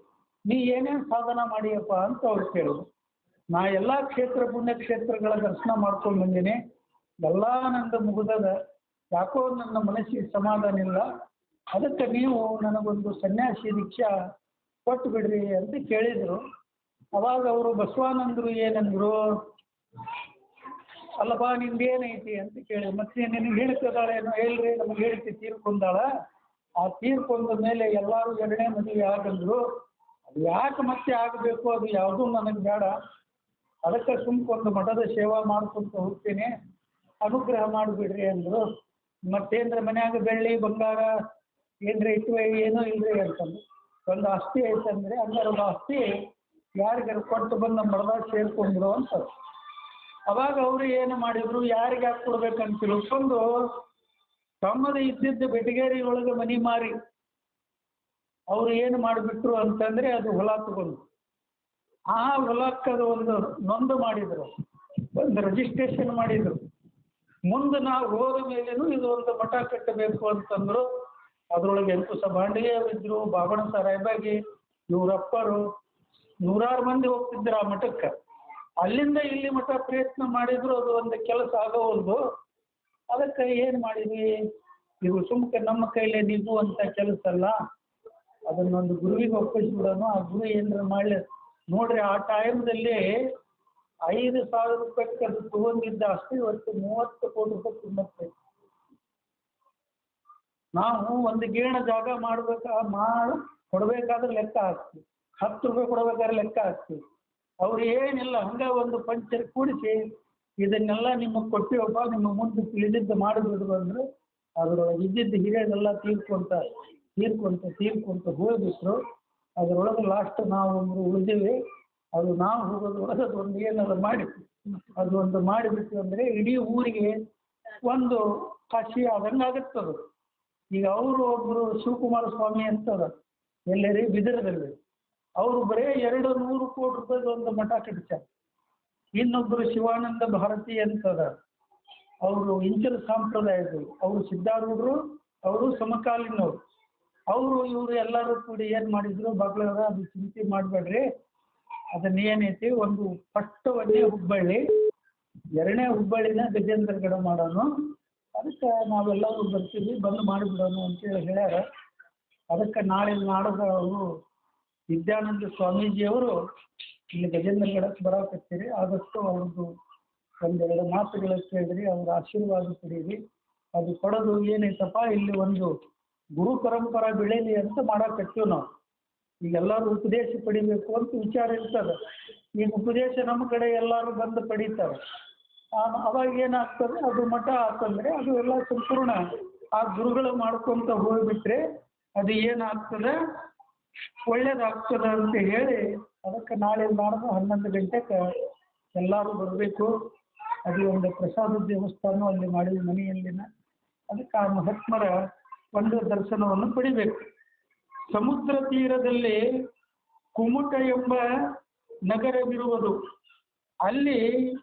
ನೀ ಏನೇನು ಸಾಧನ ಮಾಡಿಯಪ್ಪ ಅಂತ ಅವ್ರು ಕೇಳಿದ್ರು ನಾ ಎಲ್ಲ ಕ್ಷೇತ್ರ ಪುಣ್ಯಕ್ಷೇತ್ರಗಳ ದರ್ಶನ ಮಾಡ್ಕೊಂಡು ಬಂದೀನಿ. ಎಲ್ಲ ನಂದು ಮುಗಿದದ. ಯಾಕೋ ನನ್ನ ಮನಸ್ಸಿಗೆ ಸಮಾಧಾನ ಇಲ್ಲ. ಅದಕ್ಕೆ ನೀವು ನನಗೊಂದು ಸನ್ಯಾಸಿ ದೀಕ್ಷಾ ಕೊಟ್ಟು ಬಿಡ್ರಿ ಅಂತ ಕೇಳಿದರು. ಅವಾಗ ಅವರು, ಬಸವಾನಂದರು ಏನಂದ್ರು? ಅಲ್ಲಪ್ಪ ನಿಮ್ದು ಏನೈತಿ? ಅಂತ ಕೇಳಿ. ಮತ್ತೆ ನಿನಗೆ ಏನು ಹೇಳ್ರಿ, ನಮಗೆ ಹೇಳ್ತಿ, ತೀರ್ಕೊಂಡಾಳ. ಆ ತೀರ್ಕೊಂಡ ಮೇಲೆ ಎಲ್ಲರೂ ಎರಡನೇ ಮದುವೆ ಆಗಂದ್ರು. ಅದು ಯಾಕೆ ಮತ್ತೆ ಆಗಬೇಕು? ಅದು ಯಾವುದೂ ನನಗೆ ಬೇಡ. ಅದಕ್ಕೆ ಸುಮ್ಕೊಂದು ಮಠದ ಸೇವಾ ಮಾಡ್ಕೊಂತ ಹೋಗ್ತೀನಿ. ಅನುಗ್ರಹ ಮಾಡಿಬಿಡ್ರಿ ಅಂದರು. ಮತ್ತೇನ್ರ ಮನ್ಯಾಗ ಬೆಳ್ಳಿ, ಬಂಗಾರ, ಏನ್ರ ಇಟ್ವೆ, ಏನೂ ಇಲ್ರಿ ಅಂತಂದು ಒಂದು ಆಸ್ತಿ ಐತಂದ್ರೆ ಅಂದ್ರೆ ಒಂದು ಆಸ್ತಿ ಯಾರಿಗಾರ ಕೊಟ್ಟು ಬಂದು ನಮ್ಮ ಸೇರ್ಕೊಂಡ್ರು ಅಂತ ಅವಾಗ ಅವರು ಏನು ಮಾಡಿದ್ರು? ಯಾರಿಗೆ ಯಾಕೆ ಕೊಡ್ಬೇಕಂತ ತಿಳ್ಕೊಂಡು ತಮ್ಮದು ಇದ್ದಿದ್ದ ಬೆಟಗೇರಿ ಒಳಗೆ ಮನಿ ಮಾರಿ. ಅವ್ರು ಏನು ಮಾಡಿಬಿಟ್ರು ಅಂತಂದ್ರೆ ಅದು ಹೊಲ ತಗೊಂಡು. ಆ ಹೊಲಕ್ಕೆ ಒಂದು ನೊಂದು ಮಾಡಿದ್ರು. ಒಂದು ರಿಜಿಸ್ಟ್ರೇಷನ್ ಮಾಡಿದ್ರು. ಮುಂದೆ ನಾವು ಹೋದ ಮೇಲೇನು ಇದು ಒಂದು ಮಠ ಕಟ್ಟಬೇಕು ಅಂತಂದ್ರು. ಅದ್ರೊಳಗೆ ಎಂಟು ಸಹ ಬಾಂಡಿಗೆಯವಿದ್ರು ಬಾಬಣ ಸಾರಾಯಬಾಗಿ ಇವರಪ್ಪರು. ನೂರಾರು ಮಂದಿ ಹೋಗ್ತಿದ್ರು ಆ ಮಠಕ್ಕೆ. ಅಲ್ಲಿಂದ ಇಲ್ಲಿ ಮಠ ಪ್ರಯತ್ನ ಮಾಡಿದ್ರು, ಅದು ಒಂದು ಕೆಲಸ ಆಗೋವಲ್ದು ಅದಕ್ಕೆ ಏನು ಮಾಡಿದ್ವಿ? ಇದು ಸುಮ್ಕೆ ನಮ್ಮ ಕೈಲೇ ಅಂತ ಕೆಲಸ ಅಲ್ಲ. ಅದನ್ನೊಂದು ಗುರುವಿಗೆ ಒಪ್ಪಿಸ್ಬಿಡೋಣ. ಆ ಗುರು ಏನಾರ ಮಾಡಲಿ. ನೋಡ್ರಿ, ಆ ಟೈಮ್ದಲ್ಲಿ ಐದು ಸಾವಿರ ರೂಪಾಯಿಗೆ ಅದು ತಗೊಂಡಿದ್ದ ಅಷ್ಟು ಇವತ್ತು ಮೂವತ್ತು ಕೋಟಿ ರೂಪಾಯಿ ತುಂಬತ್ತೆ ನಾವು ಒಂದು ಗೇಣ ಜಾಗ ಮಾಡ್ಬೇಕಾ, ಮಾಡಿ, ಕೊಡಬೇಕಾದ್ರೆ ಲೆಕ್ಕ ಹಾಕ್ತೀವಿ. ಹತ್ತು ರೂಪಾಯಿ ಕೊಡ್ಬೇಕಾದ್ರೆ ಲೆಕ್ಕ ಹಾಕ್ತೀವಿ. ಅವ್ರು ಏನಿಲ್ಲ, ಹಂಗೆ ಒಂದು ಪಂಚರ್ ಕೂಡಿಸಿ ಇದನ್ನೆಲ್ಲ ನಿಮಗೆ ಕೊಟ್ಟಿವಪ್ಪ ನಿಮ್ಮ ಮುಂದೆ ತಿಳಿದಿದ್ದು ಮಾಡಿಬಿಡ್ರು ಅಂದ್ರೆ ಅದರೊಳಗೆ ಇದ್ದಿದ್ದು ಹಿರಿಯರೆಲ್ಲ ತೀರ್ಕೊಂತ ತೀರ್ಕೊಂತ ತೀರ್ಕೊಂತ ಹೋಗ್ಬಿಟ್ರು. ಅದರೊಳಗೆ ಲಾಸ್ಟ್ ನಾವು ಒಂದು ಉಳಿದೀವಿ. ಅದು ನಾವು ಹೋಗೋದ್ರೊಳಗೆ ಅದೊಂದು ಏನಾದ್ರು ಮಾಡಿ ಅದು ಒಂದು ಮಾಡಿಬಿಟ್ಟು ಅಂದರೆ ಇಡೀ ಊರಿಗೆ ಒಂದು ಕಸಿ ಆದಂಗೆ ಆಗುತ್ತದು ಈಗ ಅವರು ಒಬ್ಬರು ಶಿವಕುಮಾರ ಸ್ವಾಮಿ ಅಂತದ ಎಲ್ಲರಿ ಬಿದರದಲ್ಲಿ ಅವರು ಬರೇ ಎರಡು ನೂರು ಕೋಟಿ ರೂಪಾಯಿದು ಒಂದು ಮಠ ಕಟ್ಟಿಸ್ಯಾರ ಇನ್ನೊಬ್ಬರು ಶಿವಾನಂದ ಭಾರತಿ ಅಂತದ ಅವರು ಇಂಚರ ಸಂಪ್ರದಾಯದವರು ಅವರು ಸಿದ್ಧಾರೂಢರು, ಅವರು ಸಮಕಾಲೀನವರು. ಅವರು ಇವರು ಎಲ್ಲರೂ ಕೂಡಿ ಏನು ಮಾಡಿದ್ರು ಬಗ್ಲಾರ ಅದು ಚಿಂತೆ ಮಾಡಬೇಡ್ರಿ. ಅದನ್ನ ಏನೈತಿ ಒಂದು ಫಸ್ಟ್ ಒಂದೇ ಹುಬ್ಬಳ್ಳಿ, ಎರಡನೇ ಹುಬ್ಬಳ್ಳಿನ ಗಜೇಂದ್ರಗಡ ಮಾಡೋನು. ಅದಕ್ಕೆ ನಾವೆಲ್ಲರೂ ಬರ್ತೀವಿ, ಬಂದು ಮಾಡಿಬಿಡೋಣ ಅಂತೇಳಿ ಹೇಳ್ಯಾರ. ಅದಕ್ಕೆ ನಾಳೆ ನಾಡದ ಅವರು ವಿದ್ಯಾನಂದ ಸ್ವಾಮೀಜಿಯವರು ಇಲ್ಲಿ ಗಜೇಂದ್ರಗಡಕ್ಕೆ ಬರಾಕತ್ತೀರಿ ಆದಷ್ಟು ಅವ್ರದ್ದು ಒಂದೆರಡು ಮಾತುಗಳು ಕೇಳಿರಿ ಅವ್ರ ಆಶೀರ್ವಾದ ಪಡೀರಿ. ಅದು ಕೊಡೋದು ಏನೈತಪ್ಪ, ಇಲ್ಲಿ ಒಂದು ಗುರು ಪರಂಪರ ಬೆಳೀಲಿ ಅಂತ ಮಾಡಕತ್ತೀವಿ ನಾವು. ಈಗ ಉಪದೇಶ ಪಡಿಬೇಕು ಅಂತ ವಿಚಾರ ಇರ್ತದೆ. ಈಗ ಉಪದೇಶ ನಮ್ಮ ಕಡೆ ಎಲ್ಲರೂ ಬಂದು ಪಡಿತಾರೆ. ಅವಾಗ ಏನಾಗ್ತದೆ? ಅದು ಮಠ ಆತಂದ್ರೆ ಅದು ಎಲ್ಲ ಸಂಪೂರ್ಣ ಆ ಗುರುಗಳು ಮಾಡ್ಕೊಂತ ಹೋಗ್ಬಿಟ್ರೆ ಅದು ಏನಾಗ್ತದೆ? ಒಳ್ಳೇದಾಗ್ತದೆ ಅಂತ ಹೇಳಿ ಅದಕ್ಕೆ ನಾಳೆ ನಾಡ್ದು ಹನ್ನೊಂದು ಗಂಟೆಗೆ ಎಲ್ಲರೂ ಬರಬೇಕು. ಅದು ಒಂದು ಪ್ರಸಾದ ದೇವಸ್ಥಾನ ಅಲ್ಲಿ ಮಾಡಿದ ಮನೆಯಲ್ಲಿನ ಅದಕ್ಕೆ ಆ ಮಹಾತ್ಮರ ಒಂದು ದರ್ಶನವನ್ನು ಪಡಿಬೇಕು. ಸಮುದ್ರ ತೀರದಲ್ಲಿ ಕುಮುಟ ಎಂಬ ನಗರವಿರುವುದು ಅಲ್ಲಿ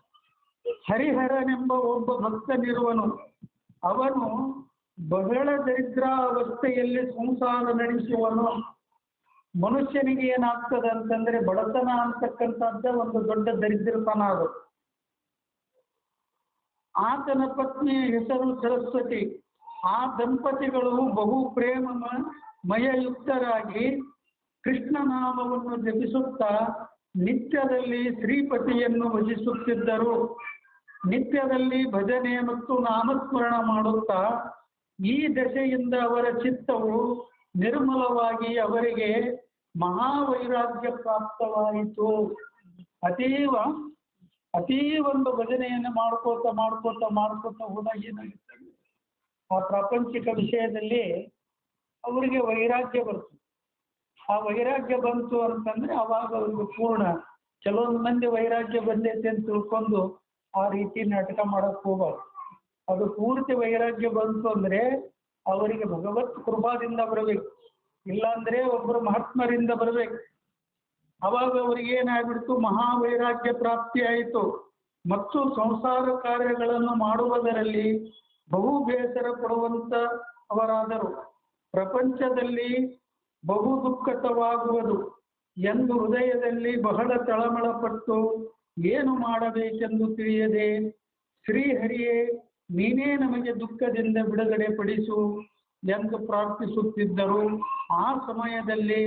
ಹರಿಹರನೆಂಬ ಒಬ್ಬ ಭಕ್ತನಿರುವನು. ಅವನು ಬಹಳ ದರಿದ್ರಾವಸ್ಥೆಯಲ್ಲಿ ಸಂಸಾರ ನಡೆಸುವನು. ಮನುಷ್ಯನಿಗೆ ಏನಾಗ್ತದೆ ಅಂತಂದ್ರೆ ಬಡತನ ಅಂತಕ್ಕಂಥದ್ದೇ ಒಂದು ದೊಡ್ಡ ದರಿದ್ರತನ ಅದು ಆತನ ಪತ್ನಿಯ ಹೆಸರು ಸರಸ್ವತಿ. ಆ ದಂಪತಿಗಳು ಬಹು ಪ್ರೇಮ ಮಯಯುಕ್ತರಾಗಿ ಕೃಷ್ಣನಾಮವನ್ನು ಜಪಿಸುತ್ತಾ ನಿತ್ಯದಲ್ಲಿ ಶ್ರೀಪತಿಯನ್ನು ಭಜಿಸುತ್ತಿದ್ದರು. ನಿತ್ಯದಲ್ಲಿ ಭಜನೆ ಮತ್ತು ನಾಮಸ್ಮರಣ ಮಾಡುತ್ತಾ ಈ ದಶೆಯಿಂದ ಅವರ ಚಿತ್ತವು ನಿರ್ಮಲವಾಗಿ ಅವರಿಗೆ ಮಹಾವೈರಾಗ್ಯ ಪ್ರಾಪ್ತವಾಯಿತು. ಅತೀವ ಅತೀ ಒಂದು ಭಜನೆಯನ್ನು ಮಾಡ್ಕೋತ ಮಾಡ್ಕೋತ ಮಾಡ್ಕೋತ ಹೋದಾಗ ಏನಾಗುತ್ತೆ ಆ ಪ್ರಾಪಂಚಿಕ ವಿಷಯದಲ್ಲಿ ಅವರಿಗೆ ವೈರಾಗ್ಯ ಬರ್ತದೆ. ಆ ವೈರಾಗ್ಯ ಬಂತು ಅಂತಂದ್ರೆ ಅವಾಗ ಒಂದು ಪೂರ್ಣ ಕೆಲವೊಂದು ಮಂದಿ ವೈರಾಗ್ಯ ಬಂದೈತೆ ಅಂತ ತಿಳ್ಕೊಂಡು ಆ ರೀತಿ ನಾಟಕ ಮಾಡಕ್ ಹೋಗ್ಬಾರ್ದು. ಅದು ಪೂರ್ತಿ ವೈರಾಗ್ಯ ಬಂತು ಅಂದ್ರೆ ಅವರಿಗೆ ಭಗವತ್ ಕೃಪಾದಿಂದ ಬರಬೇಕು. ಇಲ್ಲಾಂದ್ರೆ ಒಬ್ಬರು ಮಹಾತ್ಮರಿಂದ ಬರಬೇಕು. ಅವಾಗ ಅವರಿಗೆ ಏನಾಗ್ಬಿಡ್ತು? ಮಹಾವೈರಾಗ್ಯ ಪ್ರಾಪ್ತಿ ಆಯಿತು. ಮತ್ತು ಸಂಸಾರ ಕಾರ್ಯಗಳನ್ನು ಮಾಡುವುದರಲ್ಲಿ ಬಹು ಬೇಸರ ಪಡುವಂತ ಅವರಾದರು. ಪ್ರಪಂಚದಲ್ಲಿ ಬಹು ದುಃಖತವಾಗುವುದು ಎಂದು ಹೃದಯದಲ್ಲಿ ಬಹಳ ತಳಮಳಪಟ್ಟು ಏನು ಮಾಡಬೇಕೆಂದು ತಿಳಿಯದೆ, ಶ್ರೀಹರಿಯೇ, ನೀನೇ ನಮಗೆ ದುಃಖದಿಂದ ಬಿಡುಗಡೆ ಪಡಿಸು ಎಂದು ಪ್ರಾರ್ಥಿಸುತ್ತಿದ್ದರು. ಆ ಸಮಯದಲ್ಲಿ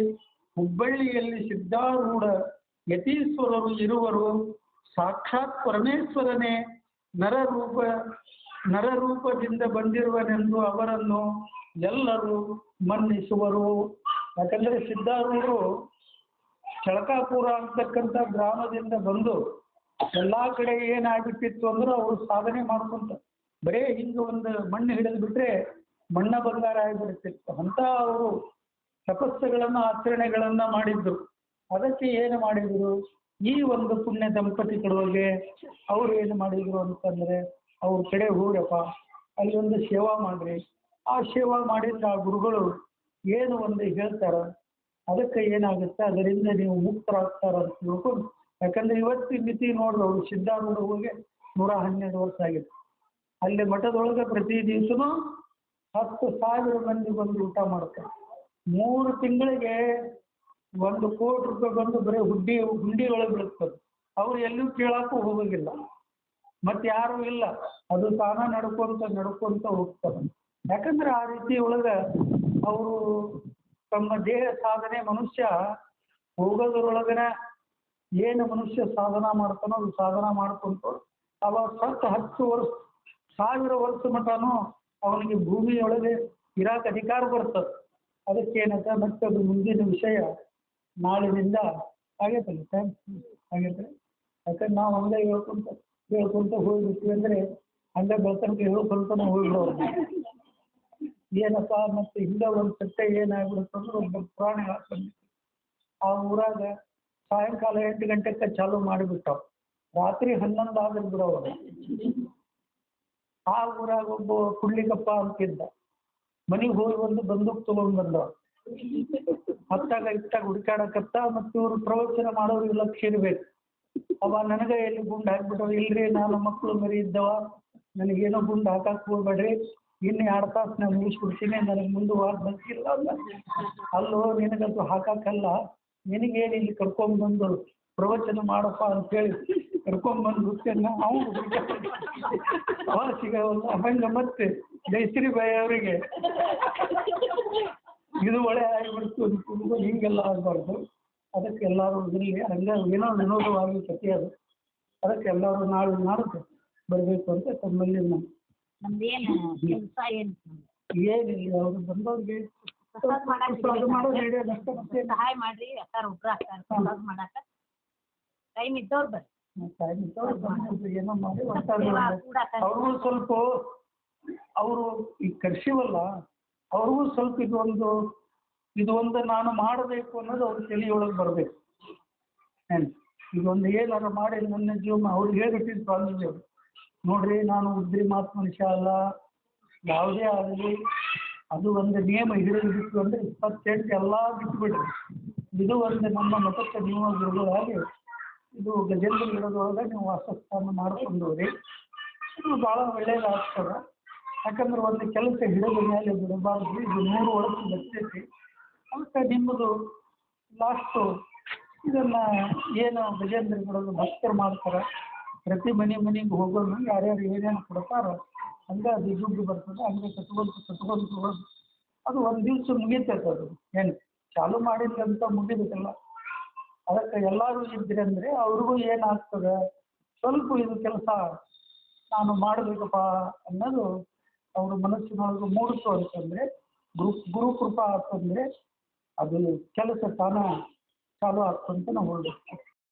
ಹುಬ್ಬಳ್ಳಿಯಲ್ಲಿ ಸಿದ್ಧಾರೂಢ ಯತೀಶ್ವರರು ಇರುವರು. ಸಾಕ್ಷಾತ್ ಪರಮೇಶ್ವರನೇ ನರರೂಪ ನರರೂಪದಿಂದ ಬಂದಿರುವನೆಂದು ಅವರನ್ನು ಎಲ್ಲರೂ ಮನ್ನಿಸುವರು. ಯಾಕಂದ್ರೆ ಸಿದ್ಧಾರೂರು ಚಳಕಾಪುರ ಅಂತಕ್ಕಂಥ ಗ್ರಾಮದಿಂದ ಬಂದು ಎಲ್ಲಾ ಕಡೆ ಏನಾಗಿಬಿಟ್ಟಿತ್ತು ಅಂದ್ರೆ ಅವರು ಸಾಧನೆ ಮಾಡ್ಕೊಂತ ಬರೇ ಹಿಂಗೆ ಒಂದು ಮಣ್ಣು ಹಿಡಿದು ಬಿಟ್ರೆ ಮಣ್ಣ ಬಂಗಾರ ಆಗಿಬಿಡ್ತಿತ್ತು ಅಂತ ಅವರು ತಪಸ್ಸುಗಳನ್ನ, ಆಚರಣೆಗಳನ್ನ ಮಾಡಿದ್ರು. ಅದಕ್ಕೆ ಏನು ಮಾಡಿದ್ರು? ಈ ಒಂದು ಪುಣ್ಯ ದಂಪತಿಗಳಿಗೆ ಅವ್ರು ಏನು ಮಾಡಿದ್ರು ಅಂತಂದ್ರೆ ಅವ್ರ ಕಡೆ ಹೋಗ್ರಪ್ಪ, ಅಲ್ಲಿ ಒಂದು ಸೇವಾ ಮಾಡ್ರಿ. ಆ ಸೇವಾ ಮಾಡಿದ್ರೆ ಆ ಗುರುಗಳು ಏನು ಒಂದು ಹೇಳ್ತಾರ? ಅದಕ್ಕೆ ಏನಾಗುತ್ತೆ? ಅದರಿಂದ ನೀವು ಮುಕ್ತರಾಗ್ತಾರ ಅಂತ ತಿಳ್ಕೊಂಡು, ಯಾಕಂದ್ರೆ ಇವತ್ತಿ ಮಿತಿ ನೋಡ್ರಿ, ಅವ್ರು ಸಿದ್ಧಾರೂಢ ಹೋಗಿ ನೂರ ಹನ್ನೆರಡು ವರ್ಷ ಆಗಿದೆ ಅಲ್ಲಿ ಮಠದೊಳಗೆ ಪ್ರತಿ ದಿವಸನೂ ಹತ್ತು ಸಾವಿರ ಮಂದಿ ಬಂದು ಊಟ ಮಾಡ್ತಾರೆ. ಮೂರು ತಿಂಗಳಿಗೆ ಒಂದು ಕೋಟಿ ರೂಪಾಯಿ ಬಂದು ಬರೀ ಹುಡ್ಡಿ ಹುಂಡಿ ಒಳಗೆ ಬೀಳ್ತದೆ ಅವ್ರು ಎಲ್ಲೂ ಕೇಳಕ್ಕೂ ಹೋಗೋದಿಲ್ಲ. ಮತ್ತೆ ಯಾರು ಇಲ್ಲ. ಅದು ತಾನ ನಡ್ಕೊಂತ ನಡ್ಕೊಂತ ಹೋಗ್ತಾರೆ ಯಾಕಂದ್ರೆ ಆ ರೀತಿ ಒಳಗ ಅವರು ತಮ್ಮ ದೇಹ ಸಾಧನೆ ಮನುಷ್ಯ ಹೋಗೋದ್ರೊಳಗನೆ ಏನು ಮನುಷ್ಯ ಸಾಧನ ಮಾಡ್ತಾನೋ ಅದು ಸಾಧನ ಮಾಡ್ಕೊಂತು ಅವ ಸತ್ತು ಹತ್ತು ವರ್ಷ, ಸಾವಿರ ವರ್ಷ ಮಟನೂ ಅವನಿಗೆ ಭೂಮಿಯೊಳಗೆ ಇರಾಕ ಅಧಿಕಾರ ಬರ್ತದೆ. ಅದಕ್ಕೆ ಏನಂತ ಮತ್ತೆ ಅದು ಮುಂದಿನ ವಿಷಯ ನಾಳಿನಿಂದ ಆಗೈತಲ್ಲ ಥ್ಯಾಂಕ್ಸ್ ಆಗೈತೆ ಯಾಕಂದ್ರೆ ನಾವು ಹಂಗೆ ಹೇಳ್ಕೊಂತ ಹೇಳ್ಕೊಂತ ಹೋಗ್ಬಿಟ್ವಿ ಅಂದ್ರೆ ಹಂಗೆ ಬೆಳ್ತನಕ ಹೇಳ್ಕೊಂತಾನೆ ಹೋಗ್ಬಿಡೋರು ಏನಪ್ಪ ಮತ್ತೆ ಹಿಂದೆ ಒಂದು ಸತ್ಯ ಏನಾಗ್ಬಿಡುತ್ತೆ ಅಂದ್ರೆ ಒಬ್ಬ ಪುರಾಣ ಹೇಳ್ಕೊಂಡು ಆ ಊರಾಗ ಸಾಯಂಕಾಲ ಎಂಟು ಗಂಟೆಗೆ ಚಾಲು ಮಾಡಿಬಿಟ್ಟವು. ರಾತ್ರಿ ಹನ್ನೊಂದು ಆದ್ರೆ ಬಿಡೋರು. ಆ ಊರಾಗ ಒಬ್ಬ ಕುಳ್ಳಿಗಪ್ಪ ಅಂತಿದ್ದ. ಮನೆಗೆ ಹೋಗಿ ಒಂದು ಬಂದೂಕ್ ತಗೊಂಡ್ ಬಂದ ಹತ್ತಾಗ ಇತ್ತಾಗ ಹುಡುಕಾಡಕತ್ತ ಮತ್ತು ಇವ್ರು ಪ್ರವಚನ ಮಾಡೋರಿಗೆ ಲಕ್ಷ ಇರ್ಬೇಕು ಅವ ನನಗೆ ಎಲ್ಲಿ ಗುಂಡು ಹಾಕ್ಬಿಟ್ಟವ ಇಲ್ರಿ, ನಾನು ಮಕ್ಕಳು ಮರಿ ಇದ್ದವ. ನನಗೇನೋ ಗುಂಡು ಹಾಕಕ್ ಹೋಗ್ಬೇಡ್ರಿ. ಇನ್ನು ಎರಡು ತಾಸು ನಾನು ಮುಗಿಸ್ಬಿಡ್ತೀನಿ, ನನಗೆ ಮುಂದುವಾರ ಬಂದಿಲ್ಲ ಅಲ್ಲ ಅಲ್ಲೋ, ನಿನಗಂತ ಹಾಕಕ್ಕಲ್ಲ. ನಿನಗೇನು ಇಲ್ಲಿ ಕರ್ಕೊಂಡ್ ಬಂದು ಪ್ರವಚನ ಮಾಡಪ್ಪ ಅಂತೇಳಿ ಕರ್ಕೊಂಡ್ಬಂದು ಹುಚ್ಚನ್ನ ಅವನು ಅವ ಸಿಗವಲ್ಲ. ಹಂಗೆ ಮತ್ತೆ ಜಯಶ್ರೀ ಬಾಯಿ ಅವರಿಗೆ. ಇದು ಒಳ್ಳೆ ಆಗಿಬಿಡ್ತು ಹಿಂಗೆಲ್ಲ ಆಗಬಾರ್ದು. ಅದಕ್ಕೆ ಎಲ್ಲರೂ ಇರಲಿ ಹಂಗೆ ಏನೋ ವಿನೋದವಾಗಿ ಕಥೆ ಅದು. ಅದಕ್ಕೆ ಎಲ್ಲರೂ ನಾಳೆ ನಾಡ್ದು ಬರಬೇಕು ಅಂತ ತಮ್ಮಲ್ಲಿ ನಾನು. ನಮ್ದೇನು ಕೆಲಸ ಏನು? ಏನಿಲ್ಲ ಅವರು ಬಂದವ್ರಿಗೆ ಸಹಾಯ ಮಾಡ್ರಿ ಅಕ್ಕಾರ ಒಬ್ರ ಅಕ್ಕಾರ ಮಾಡಾಕ ಟೈಮ್ ಇದ್ದವ್ರು ಬರ್ರಿ. ಟೈಮ್ ಇದ್ದವ್ರು ಬಂದು ಏನೋ ಮಾಡಿ ಅವ್ರಿಗೂ ಸ್ವಲ್ಪ ಅವರು ಈಗ ಕರ್ಸಿವಲ್ಲ ಅವ್ರಿಗೂ ಸ್ವಲ್ಪ ಇದೊಂದು ಇದು ಒಂದು ನಾನು ಮಾಡಬೇಕು ಅನ್ನೋದು ಅವ್ರ ತಲೆಯೊಳಗೆ ಬರಬೇಕು. ಏನು? ಇದೊಂದು ಏನಾರು ಮಾಡಿ ನನ್ನ ಜೀವನ ಅವ್ರಿಗೆ ಹೇಳ್ಬಿಟ್ಟಿದ್ದು ಸ್ವಾಮೀಜಿ ಅವರು. ನೋಡ್ರಿ, ನಾನು ಉದ್ರಿ ಮಾತು ಮನುಷ್ಯ ಅಲ್ಲ. ಯಾವುದೇ ಆಗಲಿ, ಅದು ಒಂದು ನಿಯಮ ಹಿಡಿದು ಬಿಟ್ಟು ಅಂದರೆ ಇಪ್ಪತ್ತೆಂಟು ಎಲ್ಲ ಬಿಟ್ಬಿಡ್ರಿ. ಇದು ಒಂದು ನಮ್ಮ ಮಠಕ್ಕೆ ನೀವು ಗುರುಗಳಾಗಿ ಇದು ಗಜೇಂದ್ರ ಗಿಡದೊಳಗೆ ನೀವು ವಾಸಸ್ಥಾನ ಮಾಡ್ಕೊಂಡವ್ರಿ ಇದು ಭಾಳ ಒಳ್ಳೇದಾಗ್ತದೆ ಯಾಕಂದ್ರೆ ಒಂದು ಕೆಲಸ ಹಿಡಿದ ಮೇಲೆ ಬಿಡಬಾರ್ದು. ಇದು ನೂರು ವರ್ಷ ಬರ್ತೈತಿ ಅದಕ್ಕೆ ನಿಮ್ಮದು ಲಾಸ್ಟು ಇದನ್ನ ಏನು ಗಜೇಂದ್ರ ಗಿಡದ ಭಕ್ತರು ಮಾಡ್ತಾರೆ. ಪ್ರತಿ ಮನೆ ಮನೆಗೆ ಹೋಗೋದು ಯಾರ್ಯಾರು ಏನೇನು ಕೊಡ್ತಾರೋ ಹಂಗೆ ಅದು ದುಡ್ಡು ಬರ್ತದೆ, ಹಂಗೆ ಕಟ್ಕೊಂತ ಹೋಗೋದು. ಅದು ಒಂದು ದಿವಸ ಮುಗಿತೈತೆ ಅದು. ಏನು ಚಾಲು ಮಾಡಿದ್ರಂತ ಮುಗಿಬೇಕಲ್ಲ. ಅದಕ್ಕೆ ಎಲ್ಲರೂ ಇದ್ರಿ ಅಂದರೆ ಅವ್ರಿಗೂ ಏನಾಗ್ತದೆ? ಸ್ವಲ್ಪ ಇದು ಕೆಲಸ ನಾನು ಮಾಡಬೇಕಪ್ಪ ಅನ್ನೋದು ಅವ್ರ ಮನಸ್ಸಿನೊಳಗೆ ಮೂಡಿತು ಅಂತಂದರೆ, ಗುರು, ಗುರುಕೃಪಾ ಅಂತಂದರೆ ಅದು ಕೆಲಸ ತಾನ ಚಾಲು ಆಗ್ತಂತ ನಾವು ಹೇಳ್ಬೇಕು.